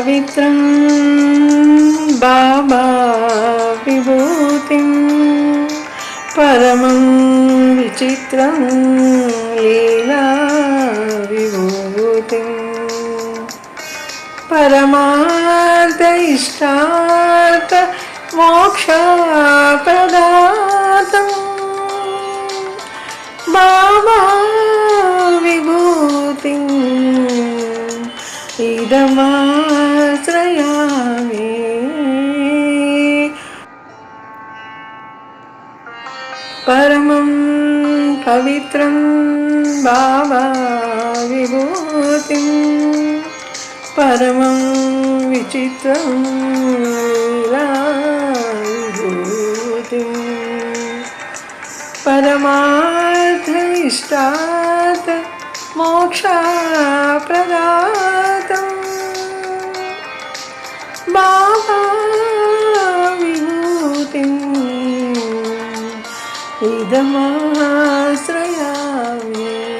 పవిత్రం బాబా విభూతిం. పరమం విచిత్రం లీలా విభూతిం. పరమార్థ ఇష్టార్థ మోక్ష బాబా విభూతి. ఇదమా आश्रयामि परमं पवित्रं बाबा विभूतिं परमं विचित्रं विभूतिं परमार्थनिष्ठा മഹാവിഭൂതിം ഇതമാശ്രയാമേ